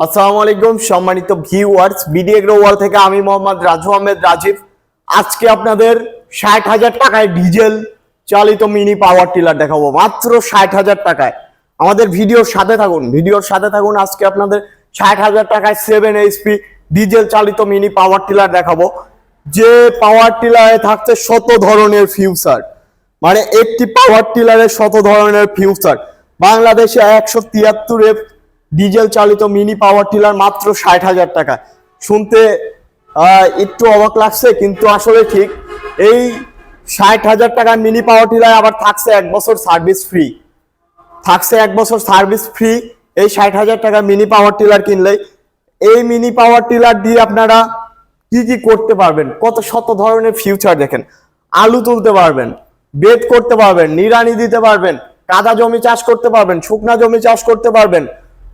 আসসালামু আলাইকুম, সম্মানিত ভিউয়ার্স বিডি এগ্রো ওয়াল থেকে আমি মোহাম্মদ রাজু আহমেদ রাজীব। আজকে আপনাদের ষাট হাজার টাকায় ডিজেল চালিত মিনি পাওয়ার টিলার দেখাবো, মাত্র ষাট হাজার টাকায়। আমাদের ভিডিওর সাথে থাকুন, ভিডিওর সাথে থাকুন, আজকে আপনাদের ষাট হাজার টাকায় সেভেন এইচপি ডিজেল চালিত মিনি পাওয়ার টিলার দেখাবো। যে পাওয়ার টিলারে থাকছে শত ধরনের ফিউচার মানে একটি পাওয়ার টিলারের শত ধরনের ফিউচার বাংলাদেশে একশো তিয়াত্তর ডিজেল চালিত মিনি পাওয়ার টিলার মাত্র ষাট হাজার টাকা। শুনতে একটু অবাক লাগছে, কিন্তু আসলে ঠিক এই ষাট হাজার টাকার মিনি পাওয়ার টিলার আবার থাকছে এক বছর সার্ভিস ফ্রি থাকছে এক বছর সার্ভিস ফ্রি এই ষাট হাজার টাকা মিনি পাওয়ার টিলার কিনলে এই মিনি পাওয়ার টিলার দিয়ে আপনারা কি কি করতে পারবেন? কত শত ধরনের ফিউচার দেখেন। আলু তুলতে পারবেন বেদ করতে পারবেন, নিড়ানি দিতে পারবেন, কাদা জমি চাষ করতে পারবেন, শুকনা জমি চাষ করতে পারবেন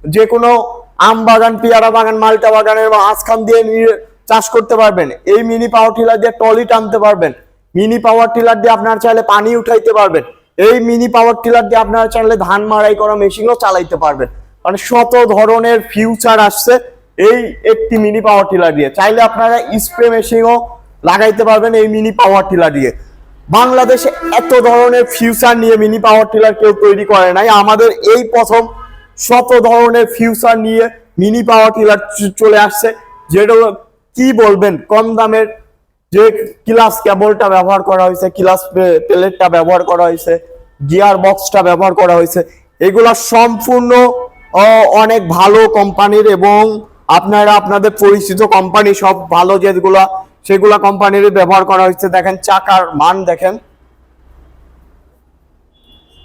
যে কোনো আম বাগান, পেয়ারা বাগান, মালটা বাগানের মাঝখান দিয়ে নিয়ে- চাষ করতে পারবেন। এই মিনি পাওয়ার টিলার দিয়ে টলি টানতে পারবেন। মিনি পাওয়ার টিলার দিয়ে আপনার চাইলে পানি উঠাইতে পারবেন। এই মিনি পাওয়ার টিলার দিয়ে আপনার চাইলে ধান মারাই করা মেশিনও চালাইতে পারবেন। মানে শত ধরনের ফিউচার আসছে এই একটি মিনি পাওয়ার টিলার দিয়ে। চাইলে আপনারা স্প্রে মেশিনও লাগাইতে পারবেন এই মিনি পাওয়ার টিলার দিয়ে। বাংলাদেশে এত ধরনের ফিউচার নিয়ে মিনি পাওয়ার টিলার কেউ তৈরি করে নাই। আমাদের এই প্রথম শত ধরনের ফিউচার নিয়ে মিনি পাওয়ার টিলার চলে আসছে, যেটা কি বলবেন? কম দামের যে ক্লাস কেবলটা ব্যবহার করা হয়েছে ক্লাস প্লেটটা ব্যবহার করা হয়েছে গিয়ার বক্সটা ব্যবহার করা হয়েছে, এগুলা সম্পূর্ণ অনেক ভালো কোম্পানির এবং আপনারা আপনাদের পরিচিত কোম্পানি সব ভালো যেগুলা, সেগুলা কোম্পানির ব্যবহার করা হয়েছে। দেখেন, চাকার মান দেখেন।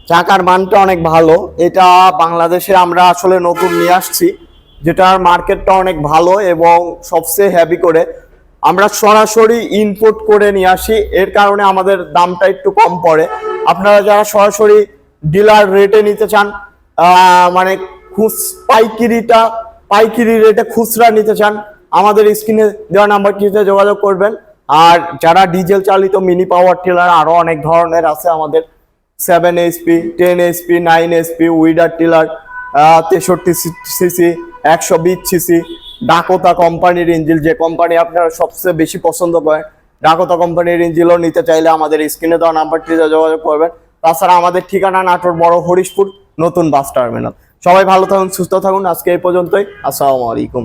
চাকার মানটা অনেক ভালো। এটা বাংলাদেশে আমরা আসলে নতুন নিয়ে আসছি, যেটার মার্কেটটা অনেক ভালো এবং সবচেয়ে হ্যাভি করে। আমরা সরাসরি ইনপুট করে নিয়ে আসি, এর কারণে আমাদের দামটা একটু কম পড়ে। আপনারা যারা সরাসরি ডিলার রেটে নিতে চান মানে খুচ, পাইকিরিটা, পাইকিরি রেটে খুচরা নিতে চান, আমাদের স্ক্রিনে দেওয়া নাম্বারটিতে যোগাযোগ করবেন। আর যারা ডিজেল চালিত মিনি পাওয়ার টিলার আরও অনেক ধরনের আছে আমাদের। Seven HP ten HP nine HP weeder tiller তেষট্টি সিসি একশো বিশ সিসি ডাকোতা কোম্পানির ইঞ্জিল, যে কোম্পানি আপনারা সবচেয়ে বেশি পছন্দ করেন, ডাকোতা কোম্পানির ইঞ্জিলও নিতে চাইলে আমাদের স্ক্রিনে দেওয়া নাম্বারটিতে যোগাযোগ করবেন। তাছাড়া আমাদের ঠিকানা নাটোর বড় হরিশপুর, নতুন বাস টার্মিনাল। সবাই ভালো থাকুন, সুস্থ থাকুন, আজকে এই পর্যন্তই। আসসালামু আলাইকুম।